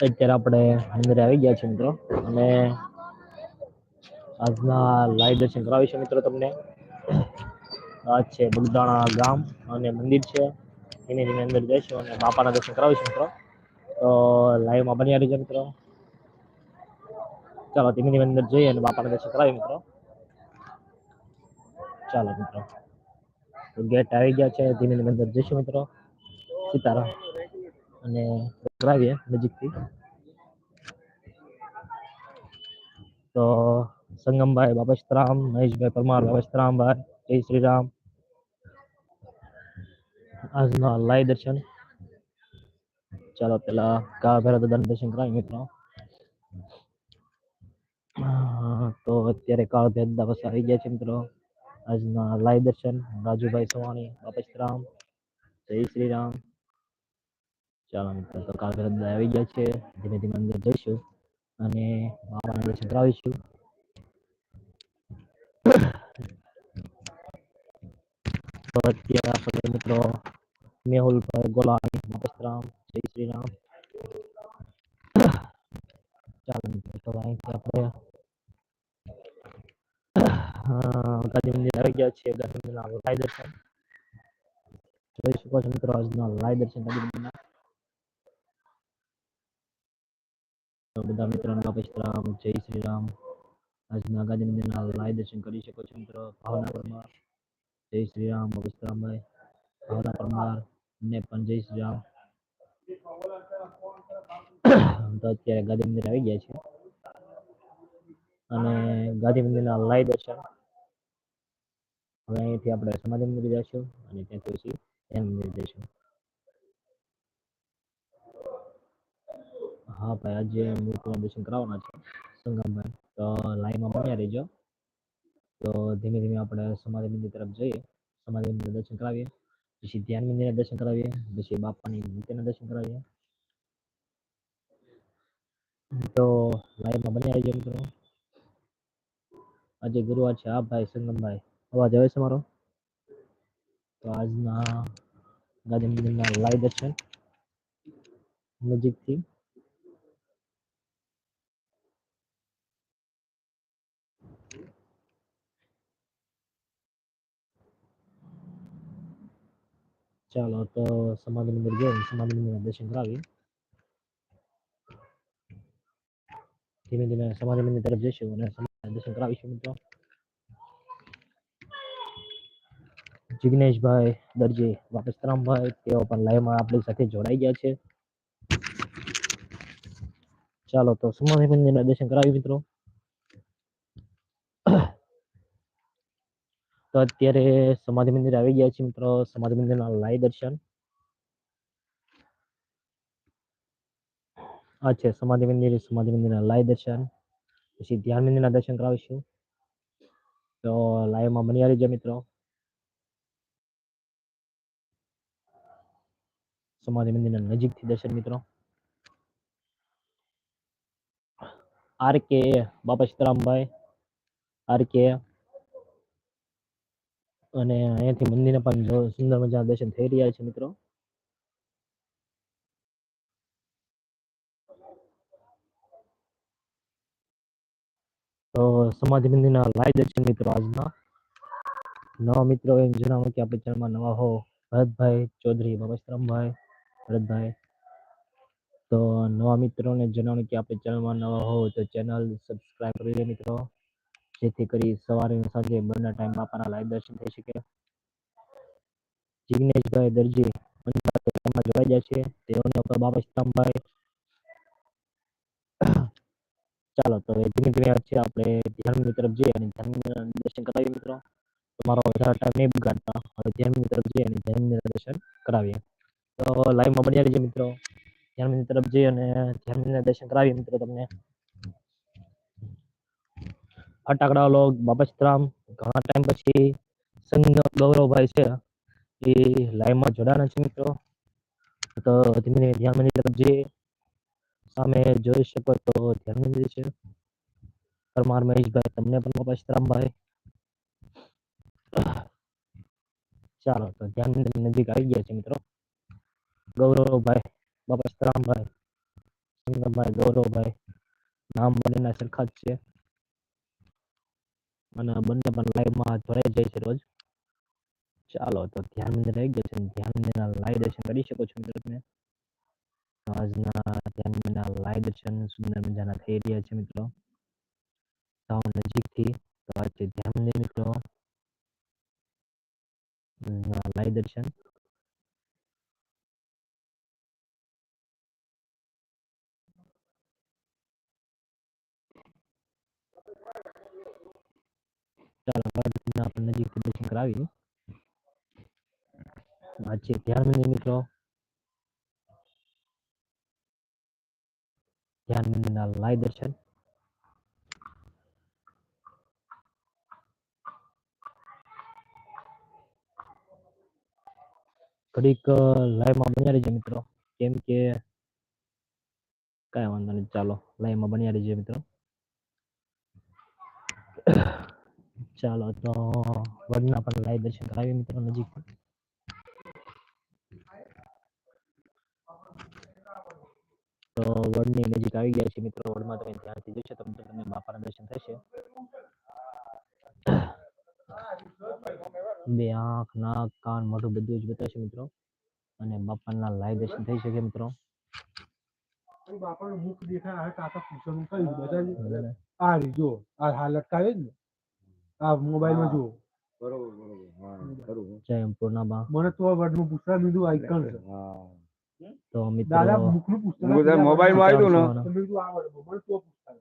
અત્યારે આપણે અંદર આવી ગયા છે મિત્રો. અને આજના લાઈવ દર્શન કરાવીશું મિત્રો તમને. આ છે બગદાણા ગામ અને મંદિર છે. એની ધીમે અંદર જઈશું અને બાપાના દર્શન કરાવીશું મિત્રો. તો લાઈવમાં બની રહીજો મિત્રો. ચાલો, ધીમે અંદર જઈએ અને બાપાના દર્શન કરાવીએ મિત્રો. ચાલો મિત્રો. ગેટ આવી ગયા છે. ધીમે ધીમે અંદર જઈશું મિત્રો. સીતારામ. અને કરાવીએ નજીકથી તો સંગમભાઈ બાબસ્તરામ મહેશભાઈ પરમાર બાબસ્તરામભાઈ જય શ્રી રામ આજના લાઈવ દર્શન ચાલો પેલા કા ભેરા દાદાના દર્શન કરાવી મિત્રો તો અત્યારે કાળ ભેદ પાસે આવી ગયા છે મિત્રો આજના લાઈવ દર્શન રાજુભાઈ સવાણી બાપસ્તરામ જય શ્રી રામ ચાલો મિત્રો, તો કાલ ભેદ આવી ગયા છે. ધીમે ધીમે અંદર જઈશું અને બાબાને દર્શન કરાવીશું તો અત્યારે આપણે મિત્રો મેહુલભાઈ ગોલાણી બાપસ્તરામ જય શ્રી રામ. ચાલો મિત્રો, તો અહીંથી આપણે ગાંધી મંદિર આવી ગયા છે. ગાંધી મંદિરના લાય દર્શન. જોઈ શકો છો મિત્રો, આજના લાય દર્શન ગાંધી મંદિરના તો બધા મિત્રોને રામ, જય શ્રી રામ. આજના ગાંધી મંદિરના લાઈ દર્શન કરી શકો છો મિત્રો. ભાવના પરમાર જય શ્રી રામ બાપસ્તરામભાઈ ભાવના પરમાર ને પણ જય શ્રી રામ. તો અત્યારે ગાંધી મંદિર આવી ગયા છે. અને ગાંધી મંદિરના લાય દર્શન હવે અહીંથી આપણે સમાધિ મંદિર જઈશું અને ત્યાંથી પછી ધ્યાન મંદિર જઈશું હા ભાઈ, આજે મૂર્તિના દર્શન કરાવવાના છે સંગમભાઈ. તો લાઈનમાં બન્યા રહેજો. તો ધીમે ધીમે આપણે સમાધિ મંદિર તરફ જઈએ. સમાધિ મંદિર દર્શન કરાવીએ. પછી ધ્યાન મંદિરના દર્શન કરાવીએ. પછી બાપાની મૂર્તિના દર્શન કરાવીએ. તો લાઈવમાં બન્યા રહેજો મિત્રો. આજે ગુરુવાર છે. હા ભાઈ, સંગમભાઈ. અવાજ આવે છે મારો? તો આજના ગાંધી મંદિરના લાઈવ દર્શન. નજીકથી. ચાલો તો સમાધિ મંદિર ગયો સમાધિ મંદિરના દર્શન કરાવીએ. ધીમે ધીમે સમાધિ મંદિર તરફ જઈશું અને દર્શન કરાવીશું મિત્રો. જિગ્નેશભાઈ દરજી વાપસ્તરામભાઈ તેઓ પણ લાઈવમાં આપણી સાથે જોડાઈ ગયા છે. ચાલો તો સમાધિ મંદિરના દર્શન કરાવી મિત્રો. તો અત્યારે સમાધિ મંદિર આવી ગયા છે મિત્રો. સમાધિ મંદિરના લાઈવ દર્શન. આ સમાધિ મંદિર. સમાધિ મંદિરના લાઈવ દર્શન. પછી ધ્યાન મંદિરના દર્શન કરાવીશું. તો લાઈવમાં બની જાય મિત્રો. સમાધિ મંદિરના નજીકથી દર્શન મિત્રો. આર કે બાપા સીતારામભાઈ. આર કે અને અહીંયાથી મંદિરને પણ સુંદર મજા દર્શન થઈ રહ્યા છે મિત્રો. તો સમાધિ મંદિરના લાઈવ દર્શન મિત્રો આજના. નવા મિત્રો એમ જણાવો કે આપણે ચેનલમાં નવા હો ભરતભાઈ ચૌધરી બાબાશ્રમભાઈ ભરતભાઈ. તો નવા મિત્રોને જણાવું કે આપણે ચેનલમાં નવા હો તો ચેનલ સબસ્ક્રાઈબ કરી લે મિત્રો. જેથી કરી સવારે સાંજે બંને ટાઈમ બાપાના લાઈવ દર્શન થઈ શકે. જિગ્નેશભાઈ દરજી જોડાઈ જાય છે. તેઓને ઉપર બાબા સીતામભાઈ ચાલો, તો ધીમે ધીમે છે, આપણે ધ્યાન તરફ જઈએ અને ધ્યાન દર્શન કરાવીએ મિત્રો. તમારો વધારે ટાઈમ નહીં બગાડતા. હવે ધ્યાન તરફ જઈએ અને ધ્યાન દર્શન કરાવીએ. તો લાઈવમાં બન્યા રહીજો મિત્રો. ધ્યાન તરફ જઈએ અને ધ્યાન દર્શન કરાવીએ મિત્રો તમને. ફટાકડા લોગ બાબસ્તરામ ઘણા ટાઈમ પછી સંગ ગૌરવભાઈ છે એ લાઈવમાં જોડાના છે મિત્રો. તો ધીમે ધ્યાન મંદિર તરફ જઈએ સામે જોઈ શકો તો ધ્યાન મંદિર છે પરમાર મહેશભાઈ, તમને પણ બાબસ્તરામભાઈ ચાલો, તો ધ્યાન નજીક આવી ગયા છે મિત્રો. ગૌરવભાઈ બાબસ્તરામભાઈ સંગમભાઈ ગૌરવભાઈ, નામ બંનેના સરખા જ છે. અને બંને પણ લાઈવમાં જોડાઈ જાય છે રોજ. ચાલો, તો ધ્યાન મંદિર આવી ગયા છે અને ધ્યાન મંદિરના લાઈવ દર્શન કરી શકો છો મિત્રો તમે. આજના ધ્યાન મંદિરના લાઈવ દર્શન સુંદર મજાના થઈ રહ્યા છે મિત્રો. સાવ નજીકથી તો આજે ધ્યાન મિત્રો. લાઈવ દર્શન ચાલો ગઢના પણ નજીકથી દર્શન કરાવીએ આ છે ધ્યાન મંદિર મિત્રો ધ્યાન મંદિરના લાઈવ દર્શન ઘડીક લાઈવમાં બન્યા રહેજો મિત્રો કેમ કે કાંઈ વાંધો નહીં ચાલો લાઈવમાં બન્યા રહેજો મિત્રો ચાલો તો વડના પણ લાઈવ દર્શન કરાવીએ મિત્રો નજીક. તો વડની નજીક આવી ગયા છે મિત્રો. વડમાં તમે ધ્યાનથી જોશો તો તમને બાપાના દર્શન થશે. બે આંખ નાક કાન મોઢું બધું જ બતાવશે મિત્રો. અને બાપાના લાઈવ દર્શન થઈ શકે મિત્રો. બાપાનું મુખ દેખાય કાકા પૂછવાનું કયું બધા આ રીજો આ હાલત જ ને? આ મોબાઈલમાં જો બરોબર બરોબર. હા ખરું. જય પૂર્ણાબા મને તો આ વર્ડનું પૂછવા મીધું આઈકન છે. હા. તો મિત્રો દાદા મુખનું પૂછતા હું મોબાઈલમાં આવ્યું ને. તો મેં આ વર્ડમાં મને તો પૂછતા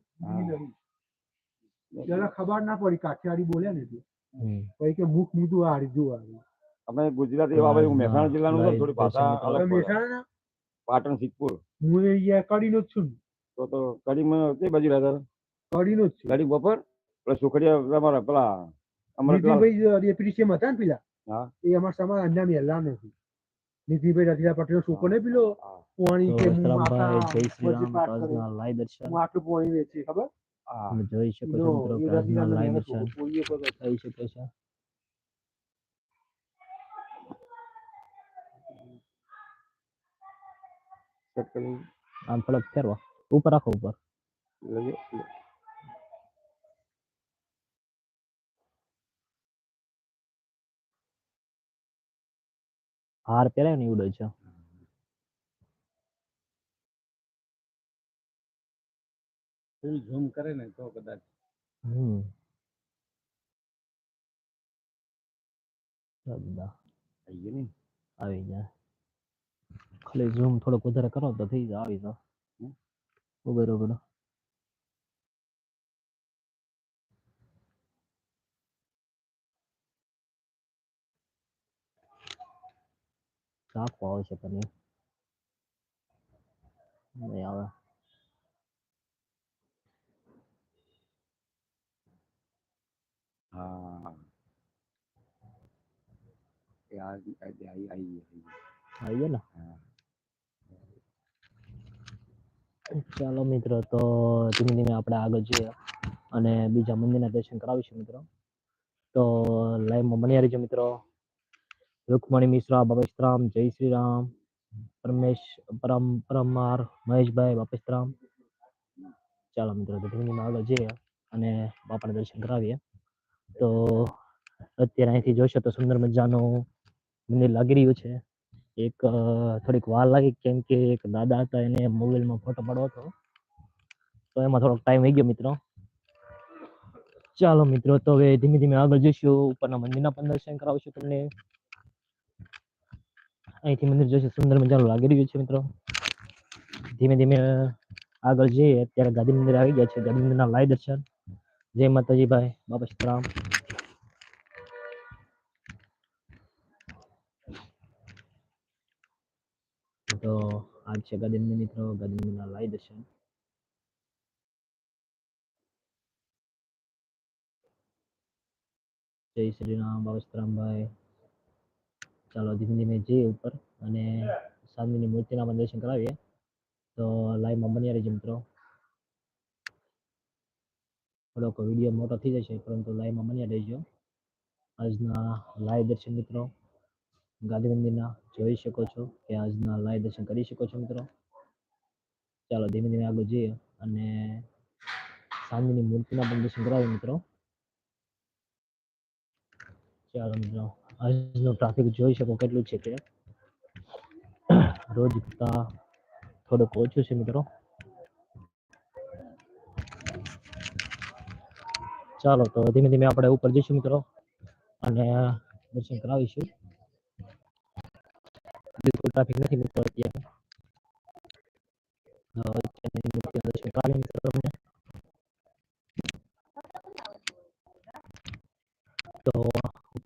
બીજી ખબર ના પડી કાઠિયાવાડી બોલ્યા ને એટલે. પછી કે મુખ મીધું આ રહી જો આ અમે ગુજરાતી એવા ભાઈ હું મહેસાણા જિલ્લાનું થોડી ભાષા અલગ મહેસાણા પાટણ સિદ્ધપુર. હું અહીંયા કડીનો જ છું તો તો કડીમાં કઈ બાજુ રહેતા કડીનો જ છું. કડી બપોર? પેલા સુખડિયા તમારા પેલા હતા ને પેલા હા એ અમારા સમાજ અંજામ એલા નથી રતિલા પટેલ છોકરો ને પેલો. પોણી કે હું વસ્ત્રામભાઈ જય શ્રી રામ વચ્ચે પાઠ કરું. આજના લાઈવ દર્શન હું આટલું પોણી વેચી ખબર તમે જોઈ શકો છો મિત્રો દર્શન. થઈ શકે આમ થોડોક ફેરવો ઉપર રાખો ઉપર હાર પહેરાય ને એવડો છે. ફૂલ ઝૂમ કરે ને તો કદાચ. હમ. આવી જાય ખાલી ઝૂમ થોડોક વધારે કરો તો થઈ જાય આવી જાઓ. હમ. ઊભો રહો, ઊભો રહો. ચાકુ આવશે પણ એ નહીં આવે હા એ આ આવી આવી આવી આવી આવી ગયો ને હા ચાલો મિત્રો. તો ધીમે ધીમે આપણે આગળ જઈએ. અને બીજા મંદિરના દર્શન કરાવીશું મિત્રો. તો લાઈવમાં બન્યા રહેજો મિત્રો. રૂકમણી મિશ્રા, બાપેશ્રામ, જય શ્રી રામ પરમેશ, પરમ, પરમાર, મહેશભાઈ, બાપેશ્રામ. ચાલો મિત્રો ધીમે આગળ જઈએ અને બાપાના દર્શન કરાવીએ. તો અત્યારે અહીંથી જોશો તો સુંદર મજાનું મંદિર લાગી રહ્યું છે. એક થોડીક વાર લાગી કેમ કે એક દાદા હતા એને મોબાઈલમાં ફોટો પડવો હતો. તો એમાં થોડોક ટાઈમ થઈ ગયો મિત્રો. ચાલો મિત્રો, તો હવે ધીમે ધીમે આગળ જઈશું. ઉપરના મંદિરના પણ દર્શન કરાવશું તમને. અહીંથી મંદિર જોશે સુંદર મજાનું લાગી રહ્યું છે મિત્રો. ધીમે ધીમે આગળ જઈએ, અત્યારે ગાંધી મંદિર આવી ગયા છે, ગાંધી મંદિરના લાઈ દર્શન. જય માતાજી ભાઈ સીતારામ તો આજ છે ગાંધી મંદિર મિત્રો, ગાંધી મંદિરના લાઈ દર્શન. જય શ્રી રામ બાબા સીતારામભાઈ ચાલો ધીમે ધીમે જઈએ ઉપર અને સાંજની મૂર્તિના પણ દર્શન કરાવીએ. તો લાઈવમાં બન્યા રહેજો મિત્રો. થોડોક વીડિયો મોટો થઈ જશે, પરંતુ લાઈવમાં બન્યા રહેજો. આજના લાઈવ દર્શન મિત્રો ગાંધી મંદિરના જોઈ શકો છો કે આજના લાઈવ દર્શન કરી શકો છો મિત્રો. ચાલો ધીમે ધીમે આગળ જઈએ અને સાંજની મૂર્તિના પણ દર્શન કરાવીએ મિત્રો. ચાલો મિત્રો. આજનું ટ્રાફિક જોઈ શકો કેટલું છે તે રોજ કરતા થોડુંક ઓછું છે મિત્રો. ચાલો તો ધીમે ધીમે આપણે ઉપર જઈશું મિત્રો અને દર્શન કરાવીશું. બિલકુલ ટ્રાફિક નથી મિત્રો અત્યારે. દર્શન તો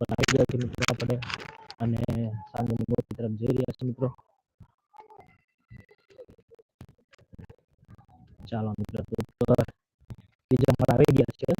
ઉપર ગયા છે મિત્રો આપણે અને સાંજની મોટી તરફ જઈ રહ્યા છે મિત્રો ચાલો મિત્રો બીજા મારા આવી ગયા છે.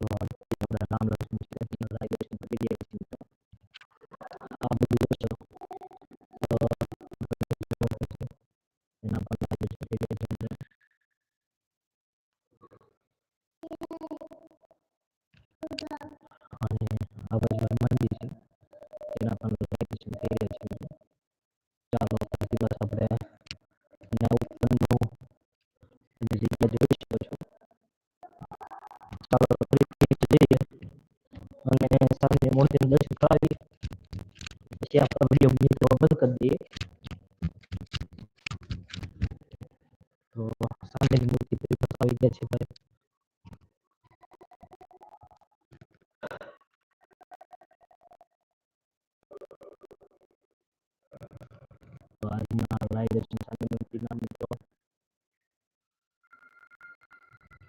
તો આપણે રામ લક્ષ્મણ સીતાજીના live દર્શન કરી દર્શન કરાવી પછી આપણો વીડિયો મિત્રો બંધ કરી દઈએ તો સામેની મૂર્તિ આવી ગયા છે ભાઈ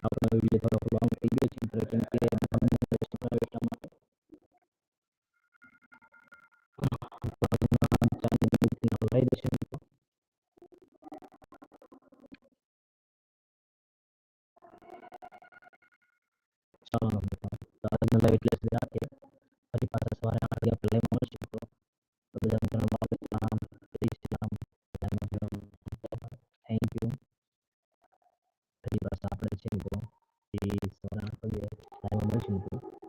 આપણો વીડિયો થોડોક લોંગ થઈ ગયો છે કેમ કે લાઈવ એટલે રાખીએ ફરી પાછા સવારે આઠ વાગે આપણે લાઈવ મળશું તો બધા બાબત સલામ જય શ્રી રામ થેન્ક યુ ફરી પાછા આપણે છે મિત્રો એ સવારે આઠ વાગે લાઈવ મળશું મિત્રો